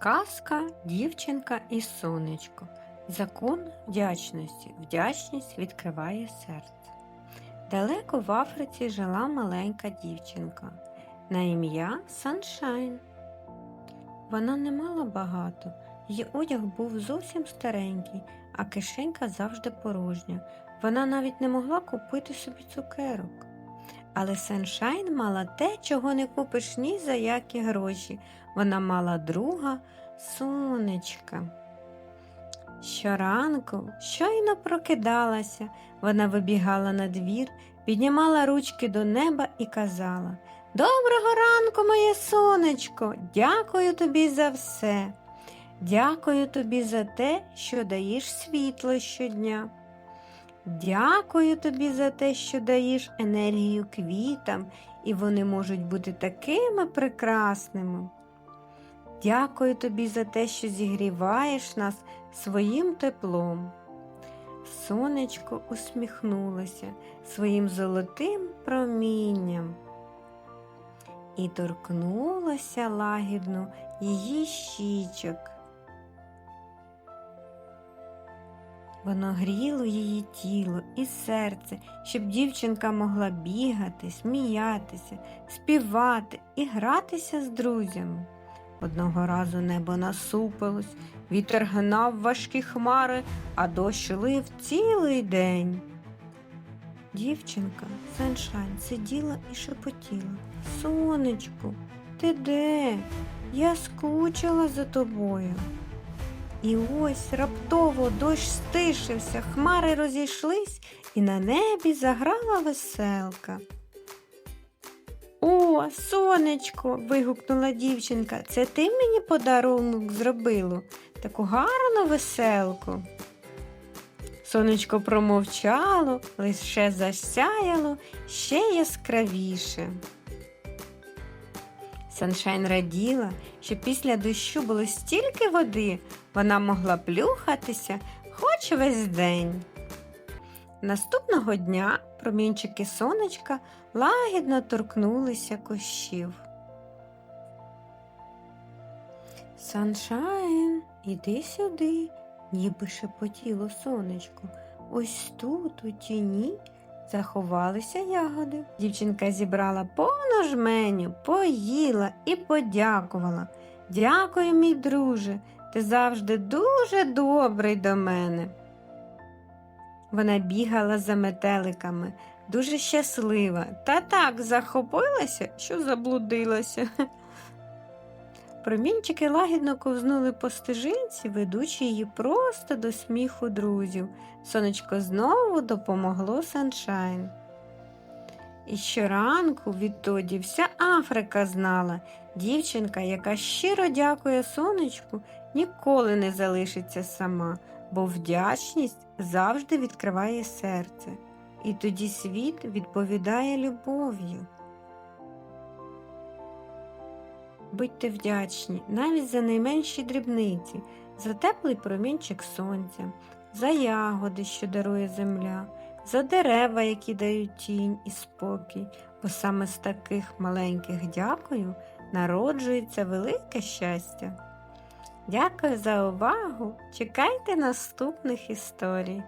Казка, дівчинка і сонечко. Закон вдячності. Вдячність відкриває серце. Далеко в Африці жила маленька дівчинка на ім'я Саншайн. Вона не мала багато, її одяг був зовсім старенький, а кишенька завжди порожня. Вона навіть не могла купити собі цукерок. Але Саншайн мала те, чого не купиш ні за які гроші. Вона мала друга сонечка. Щоранку, щойно прокидалася, вона вибігала на двір, піднімала ручки до неба і казала Доброго ранку, моє сонечко, дякую тобі за все. Дякую тобі за те, що даєш світло щодня. Дякую тобі за те, що даєш енергію квітам, і вони можуть бути такими прекрасними. Дякую тобі за те, що зігріваєш нас своїм теплом. Сонечко усміхнулося своїм золотим промінням і торкнулося лагідно її щічок. Воно гріло її тіло і серце, щоб дівчинка могла бігати, сміятися, співати і гратися з друзями. Одного разу небо насупилось, вітер гнав важкі хмари, а дощ лив цілий день. Дівчинка Саншайн сиділа і шепотіла. Сонечку, ти де? Я скучила за тобою. І ось раптово дощ стишився, хмари розійшлись, і на небі заграла веселка. О, сонечко. вигукнула дівчинка. Це ти мені подарунок зробило, таку гарну веселку. Сонечко промовчало, лише засяяло ще яскравіше. Саншайн раділа, що після дощу було стільки води, вона могла плюхатися хоч весь день. Наступного дня промінчики сонечка лагідно торкнулися кущів. Саншайн, іди сюди, ніби шепотіло сонечко. Ось тут, у тіні, заховалися ягоди. Дівчинка зібрала повну жменю, поїла і подякувала. Дякую, мій друже, ти завжди дуже добрий до мене. Вона бігала за метеликами, дуже щаслива, та так захопилася, що заблудилася. Промінчики лагідно ковзнули по стежинці, ведучи її просто до сміху друзів. Сонечко знову допомогло Саншайн. І щоранку відтоді вся Африка знала, дівчинка, яка щиро дякує сонечку, ніколи не залишиться сама, бо вдячність завжди відкриває серце, і тоді світ відповідає любов'ю. Будьте вдячні навіть за найменші дрібниці, за теплий промінчик сонця, за ягоди, що дарує земля, за дерева, які дають тінь і спокій, бо саме з таких маленьких дякую народжується велике щастя. Дякую за увагу! Чекайте наступних історій!